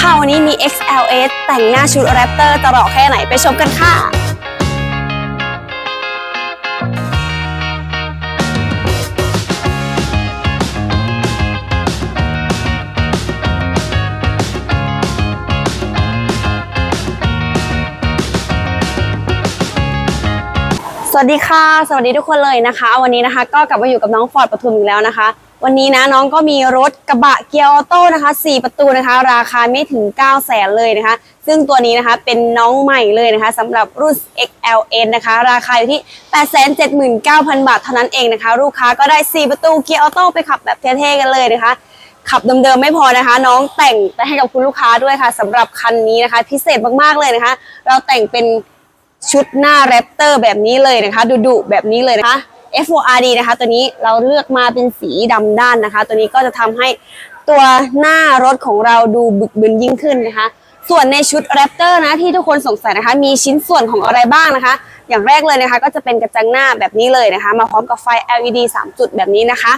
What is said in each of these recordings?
ค่ะวันนี้มี XLS แต่งหน้าชุดแรปเตอร์จะหล่อแค่ไหนไปชมกันค่ะสวัสดีค่ะ สวัสดีทุกคนเลยนะคะ วันนี้นะคะ ก็กลับมาอยู่กับน้องฟอร์ดปทุมอีกแล้วนะคะ วันนี้นะน้องก็มีรถกระบะเกียร์ออโต้นะคะ 4 ประตูนะคะ ราคาไม่ถึง 9 0 0แสนเลยนะคะ ซึ่งตัวนี้นะคะเป็นน้องใหม่เลยนะคะสำหรับรุ่น XLN นะคะ ราคาอยู่ที่ 879,000 บาทเท่านั้นเองนะคะ ลูกค้าก็ได้ 4 ประตูเกียร์ออโต้ไปขับแบบเท่ๆกันเลยนะคะขับเดิมๆไม่พอนะคะ น้องแต่งไปให้กับคุณลูกค้าด้วยค่ะสำหรับคันนี้นะคะ พิเศษมากๆเลยนะคะ เราแต่งเป็นชุดหน้าแรปเตอร์แบบนี้เลยนะคะดุดุๆแบบนี้เลยนะคะ F4RD นะคะ ตัวนี้เราเลือกมาเป็นสีดำด้านนะคะ ตัวนี้ก็จะทำให้ตัวหน้ารถของเราดูบึกบึนยิ่งขึ้นนะคะ ส่วนในชุดแรปเตอร์นะที่ทุกคนสงสัยนะคะ มีชิ้นส่วนของอะไรบ้างนะคะ อย่างแรกเลยนะคะ ก็จะเป็นกระจังหน้าแบบนี้เลยนะคะ มาพร้อมกับไฟ LED 3 จุดแบบนี้นะคะ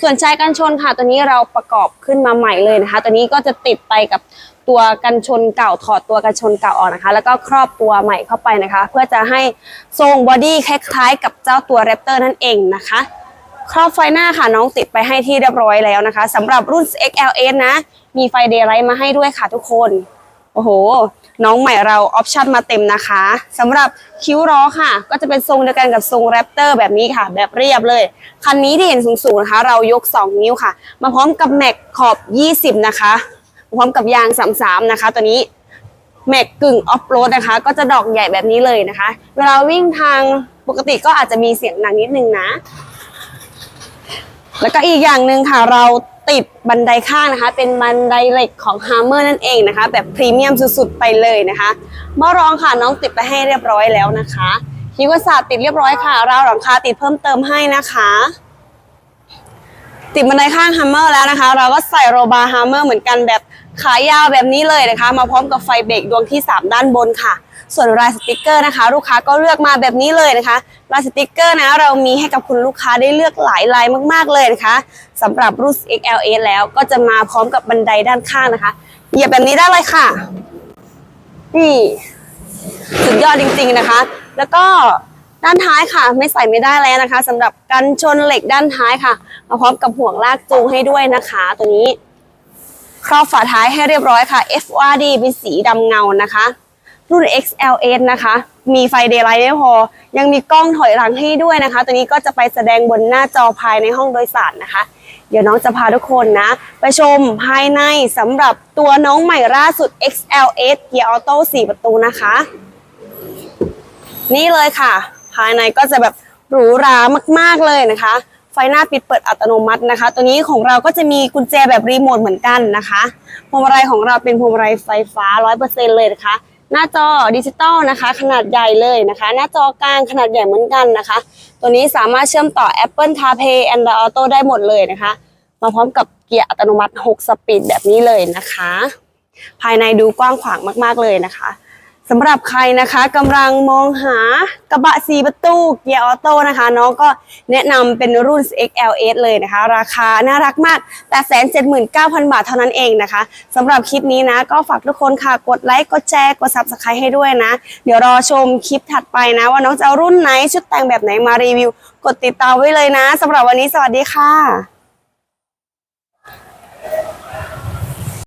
ส่วนชายกันชนค่ะตัวนี้เราประกอบขึ้นมาใหม่เลยนะคะ ตัวนี้ก็จะติดไปกับตัวกันชนเก่าถอดตัวกันชนเก่าออกนะคะ แล้วก็ครอบตัวใหม่เข้าไปนะคะ เพื่อจะให้ทรงบอดี้คล้ายๆกับเจ้าตัวแรปเตอร์นั่นเองนะคะ ครอบไฟหน้าค่ะน้องติดไปให้ที่เรียบร้อยแล้วนะคะสำหรับรุ่น XLS นะ มีไฟเดย์ไลท์มาให้ด้วยค่ะทุกคน โอ้โห น้องใหม่เราออปชั่นมาเต็มนะคะสำหรับคิ้วล้อค่ะ ก็จะเป็นทรงเดียวกันกับทรงแรปเตอร์แบบนี้ค่ะ แบบเรียบเลย คันนี้ที่เห็นสูงๆนะคะ เรายก 2 นิ้วค่ะ มาพร้อมกับแม็กขอบ 20 นะคะมาพร้อมกับยาง 33 นะคะ ตัวนี้แม็กกึ่งออฟโรดนะคะ ก็จะดอกใหญ่แบบนี้เลยนะคะ เวลาวิ่งทางปกติก็อาจจะมีเสียงดังนิดนึงนะ แล้วก็อีกอย่างหนึ่งค่ะเรา ติดบันไดข้างนะคะ เป็นบันไดเหล็กของ Hammer นั่นเองนะคะ แบบพรีเมียมสุดๆ ไปเลยนะคะม้อรองค่ะน้องติดไปให้เรียบร้อยแล้วนะคะคิวกระสาดติดเรียบร้อยค่ะราวหลังคาติดเพิ่มเติมให้นะคะ ติดบันไดข้าง Hammer แล้วนะคะ เราก็ใส่โรบาร์ Hammer เหมือนกันแบบ ขายาวแบบนี้เลยนะคะ มาพร้อมกับไฟเบรกดวงที่ 3 ด้านบนค่ะ ส่วนลายสติกเกอร์นะคะ ลูกค้าก็เลือกมาแบบนี้เลยนะคะลายสติกเกอร์นะเรามีให้กับคุณลูกค้าได้เลือกหลายลายมากๆเลยนะคะสำหรับรุ่น XLA แล้วก็จะมาพร้อมกับบันไดด้านข้างนะคะเหยียบแบบนี้ได้เลยค่ะนี่สุดยอดจริง ๆนะคะ แล้วก็ด้านท้ายค่ะ ไม่ใส่ไม่ได้แล้วนะคะสำหรับกันชนเหล็กด้านท้ายค่ะมาพร้อมกับห่วงลากจูงให้ด้วยนะคะ ตัวนี้ ครอบฝาท้ายให้เรียบร้อยค่ะ FRD เป็นสีดำเงานะคะ รุ่น XLS นะคะ มีไฟเดย์ไลท์ไม่พอ ยังมีกล้องถอยหลังให้ด้วยนะคะ ตัวนี้ก็จะไปแสดงบนหน้าจอภายในห้องโดยสารนะคะ เดี๋ยวน้องจะพาทุกคนนะ ไปชมภายในสำหรับตัวน้องใหม่ล่าสุด XLS เกียร์ออโต้4ประตูนะคะ นี่เลยค่ะ ภายในก็จะแบบหรูหรามากๆเลยนะคะ ไฟหน้าปิดเปิดอัตโนมัตินะคะ ตัวนี้ของเราก็จะมีกุญแจแบบรีโมทเหมือนกันนะคะพวงมาลัยของเราเป็นพวงมาลัยไฟฟ้า 100%เลยนะคะ หน้าจอดิจิตอลนะคะ ขนาดใหญ่เลยนะคะ หน้าจอกลางขนาดใหญ่เหมือนกันนะคะ ตัวนี้สามารถเชื่อมต่อ Apple CarPlay Android Auto ได้หมดเลยนะคะ มาพร้อมกับเกียร์อัตโนมัติ 6 สปีดแบบนี้เลยนะคะ ภายในดูกว้างขวางมาก ๆเลยนะคะ สำหรับใครนะคะกำลังมองหากระบะ4ประตูเกียร์ออโต้นะคะ น้องก็แนะนำเป็นรุ่น XLS เลยนะคะ ราคาน่ารักมาก 879,000 บาทเท่านั้นเองนะคะสำหรับคลิปนี้นะ ก็ฝากทุกคนค่ะ กดไลค์กดแชร์กด Subscribe ให้ด้วยนะ เดี๋ยวรอชมคลิปถัดไปนะ ว่าน้องจะเอารุ่นไหนชุดแต่งแบบไหนมารีวิว กดติดตามไว้เลยนะสำหรับวันนี้สวัสดีค่ะ